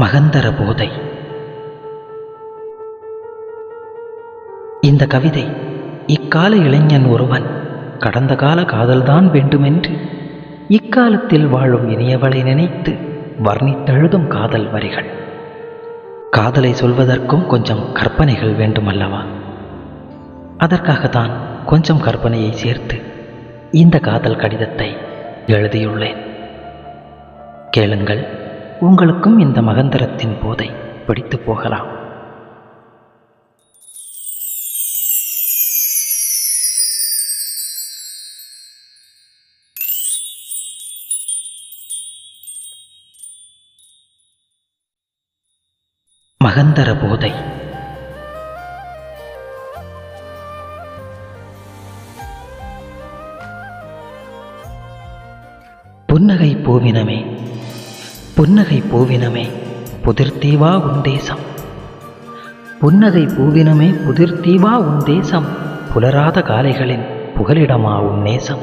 மகந்தர போதை. இந்த கவிதை இக்கால இளைஞன் ஒருவன் கடந்த கால காதல்தான் வேண்டுமென்று இக்காலத்தில் வாழும் இனியவளை நினைத்து வர்ணித்தெழுதும் காதல் வரிகள். காதலை சொல்வதற்கும் கொஞ்சம் கற்பனைகள் வேண்டுமல்லவா? அதற்காகத்தான் கொஞ்சம் கற்பனையை சேர்த்து இந்த காதல் கடிதத்தை எழுதியுள்ளேன். கேளுங்கள். உங்களுக்கும் இந்த மகந்தரத்தின் போதை பிடித்து போகலாம். மகந்தர போதை. புன்னகை பூவினமே புன்னகை பூவினமே புதிர்த்தீவா உன் தேசம். புன்னகை பூவினமே புதிர்த்தீவா உன் தேசம். புலராத காலைகளின் புகலிடமா உன் நேசம்.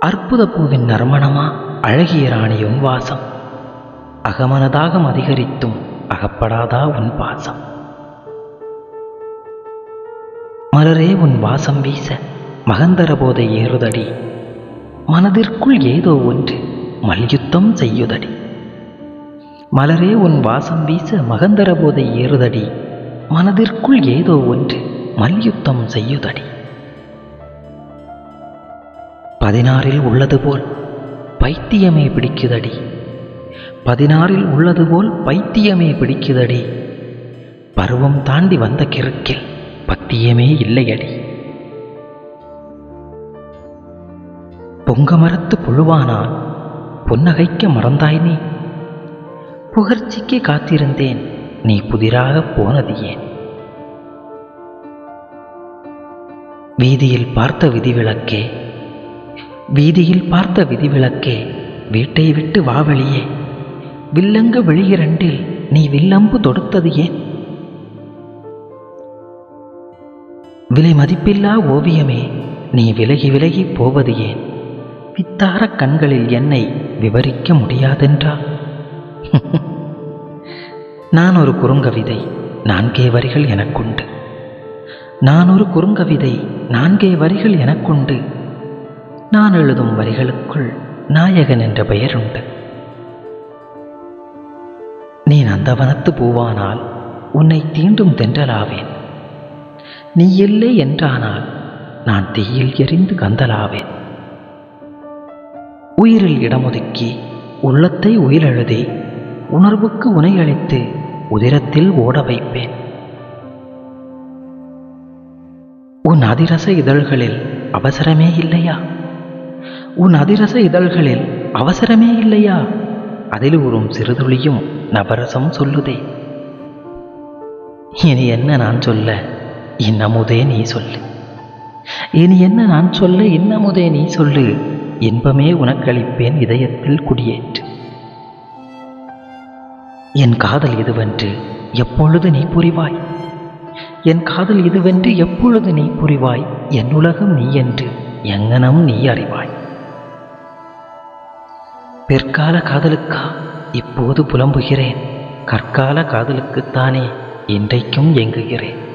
அற்புத பூவின் நறுமணமா அழகிய ராணி உன் வாசம். அகமனதாகம் அதிகரித்தும் அகப்படாதா உன் பாசம். மலரே உன் வாசம் வீச மகந்தர போதை ஏறுதடி. மனதிற்குள் ஏதோ ஒன்று மல்யுத்தம் செய்யுதடி. மலரே உன் வாசம் வீச மகந்தர போதை ஏறுதடி. மனதிற்குள் ஏதோ ஒன்று மல்யுத்தம் செய்யுதடி. பதினாறில் உள்ளது போல் பைத்தியமே பிடிக்குதடி. பதினாறில் உள்ளது போல் பைத்தியமே பிடிக்குதடி. பருவம் தாண்டி வந்த கிறுக்கில் பத்தியமே இல்லையடி. பொங்க மரத்து புன்னகைக்க மறந்தாய் நீ? புகழ்ச்சிக்கு காத்திருந்தேன் நீ புதிராக போனது ஏன் வீதியில் பார்த்த விதிவிலக்கே வீதியில் பார்த்த விதிவிலக்கே வீட்டை விட்டு வா வெளியே. வில்லங்க வெளியிரண்டில் நீ வில்லம்பு தொடுத்தது ஏன்? விலை மதிப்பில்லா ஓவியமே நீ விலகி விலகி போவது ஏன்? வித்தார கண்களில் என்னை விவரிக்க முடியாதென்றா? நான் ஒரு குறுங்கவிதை நான்கே வரிகள் எனக்குண்டு. நான் ஒரு குறுங்கவிதை நான்கே வரிகள் எனக்குண்டு. நான் எழுதும் வரிகளுக்குள் நாயகன் என்ற பெயர் உண்டு நீ நந்தவனத்து பூவானால் உன்னை தீண்டும் தென்றலாவேன். நீ இல்லை என்றானால் நான் தீயில் எரிந்து கந்தலாவேன். உயிரில் இடமொதுக்கி உள்ளத்தை உயிரெழுதி உணர்வுக்கு உனை அளித்து உதிரத்தில் ஓட வைப்பேன். உன் அதிரச இதழ்களில் அவசரமே இல்லையா? உன் அதிரச இதழ்களில் அவசரமே இல்லையா? அதில் உறும் சிறுதுளியும் நபரசம் சொல்லுதே. இனி என்ன நான் சொல்ல இன்னமுதே நீ சொல்லு. இனி என்ன நான் சொல்ல இன்னமுதே நீ சொல்லு. இன்பமே உனக்களிப்பேன் இதயத்தில் குடியேற்று. என் காதல் இதுவென்று எப்பொழுது நீ புரிவாய்? என் காதல் இதுவென்று எப்பொழுது நீ புரிவாய்? என் உலகம் நீ என்று எங்கனம் நீ அறிவாய். பிற்கால காதலுக்கா இப்போது புலம்புகிறேன்? கற்கால காதலுக்குத்தானே இன்றைக்கும் எங்குகிறேன்